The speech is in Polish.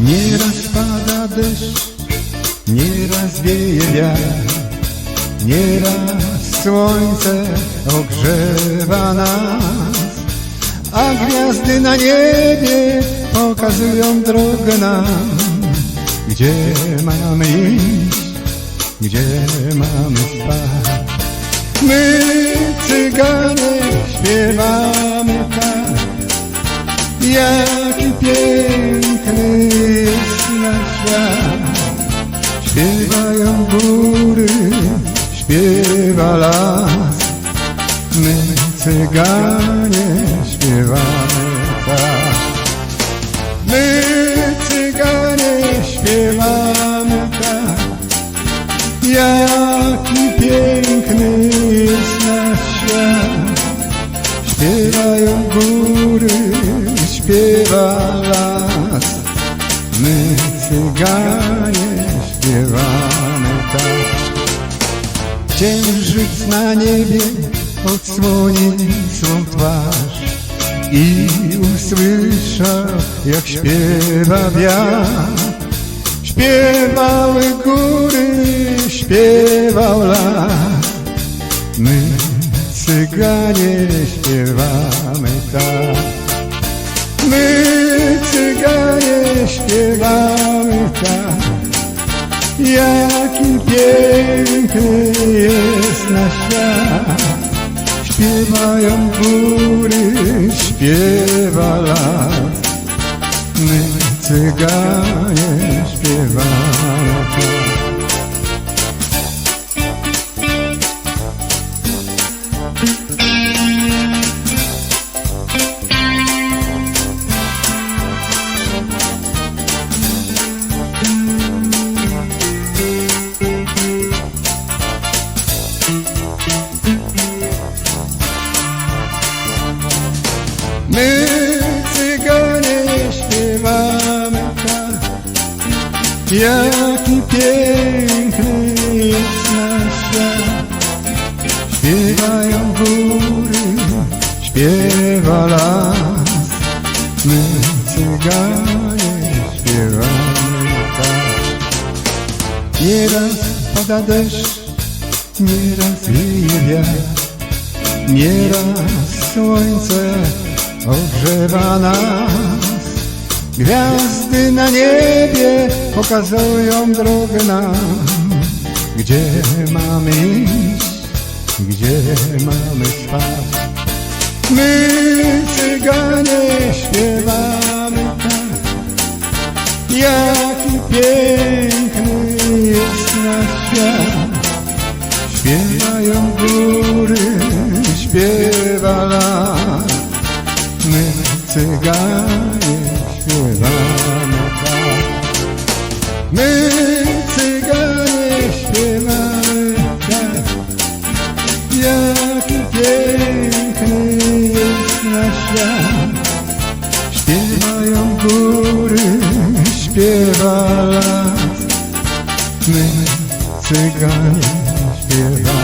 Nieraz pada deszcz, nieraz wieje wiatr, nieraz słońce ogrzewa nas, a gwiazdy na niebie pokazują drogę nam, gdzie mamy iść, gdzie mamy spać. My, cyganie, śpiewamy Śpiewają góry, śpiewa las, my, cyganie, śpiewamy tak. My, cyganie, śpiewamy tak, jaki piękny jest nasz świat. Śpiewają góry, śpiewa las, my cyganie śpiewamy tak. Księżyc na niebie odsłoni swą twarz i usłysza jak śpiewa wiatr. Śpiewały góry, śpiewał las, my cyganie śpiewamy tak. My piękny jest nasz świat. Śpiewają góry, śpiewa las. My cyganie śpiewamy My cyganie śpiewamy tak, jaki piękny jest nasz świat. Śpiewają góry, śpiewa las, my cyganie śpiewamy tak. Nieraz pada deszcz, nieraz wieje wiatr, Nieraz słońce ogrzewa nas, gwiazdy na niebie pokazują drogę nam, gdzie mamy iść, gdzie mamy spać. My cyganie śpiewamy tak, jaki piękny jest nasz świat. Śpiewają góry, śpiewa las, cyganie śpiewamy tak. My cyganie śpiewamy tak, jaki piękny jest nasz świat. Śpiewają góry, śpiewa las, my cyganie śpiewamy